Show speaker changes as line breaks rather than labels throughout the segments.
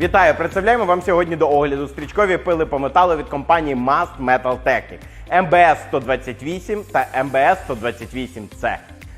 Вітаю! Представляємо вам сьогодні до огляду стрічкові пили по металу від компанії Must Metal Technic MBS 128 та MBS 128C.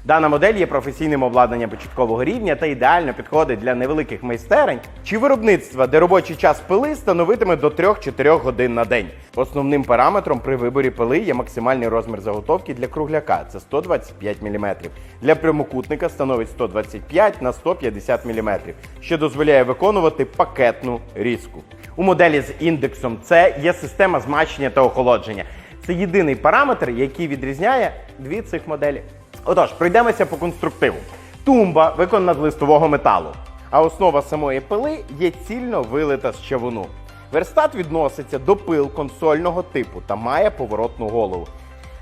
Дана модель є професійним обладнанням початкового рівня та ідеально підходить для невеликих майстерень чи виробництва, де робочий час пили становитиме до 3-4 годин на день. Основним параметром при виборі пили є максимальний розмір заготовки для кругляка це 125 мм. Для прямокутника становить 125 на 150 мм, що дозволяє виконувати пакетну різку. У моделі з індексом С є система змащення та охолодження. Це єдиний параметр, який відрізняє дві цих моделі. Отож, пройдемося по конструктиву. Тумба виконана з листового металу, а основа самої пили є цільно вилита з чавуну. Верстат відноситься до пил консольного типу та має поворотну голову.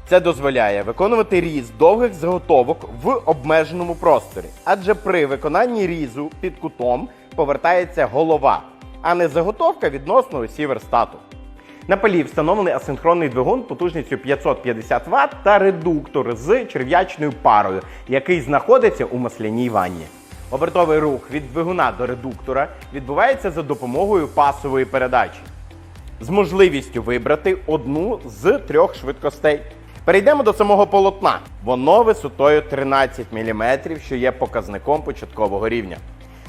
Це дозволяє виконувати різ довгих заготовок в обмеженому просторі, адже при виконанні різу під кутом повертається голова, а не заготовка відносно осі верстату. На пилі встановлений асинхронний двигун потужністю 550 Вт та редуктор з черв'ячною парою, який знаходиться у масляній ванні. Обертовий рух від двигуна до редуктора відбувається за допомогою пасової передачі з можливістю вибрати одну з трьох швидкостей. Перейдемо до самого полотна. Воно висотою 13 мм, що є показником початкового рівня.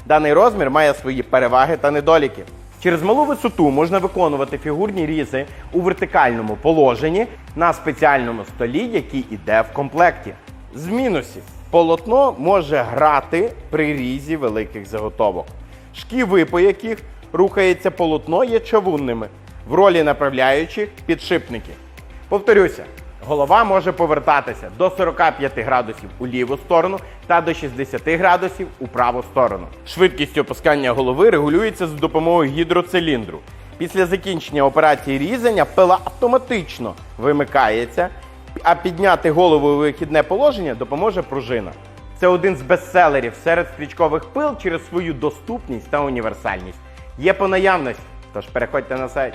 Даний розмір має свої переваги та недоліки. Через малу висоту можна виконувати фігурні різи у вертикальному положенні на спеціальному столі, який іде в комплекті. З мінусів полотно може грати при різі великих заготовок. Шківи, по яких рухається полотно, є чавунними в ролі направляючих підшипники. Повторюся, голова може повертатися до 45 градусів у ліву сторону та до 60 градусів у праву сторону. Швидкість опускання голови регулюється за допомогою гідроциліндру. Після закінчення операції різання пила автоматично вимикається, а підняти голову у вихідне положення допоможе пружина. Це один з бестселерів серед стрічкових пил через свою доступність та універсальність. Є по наявності, тож переходьте на сайт.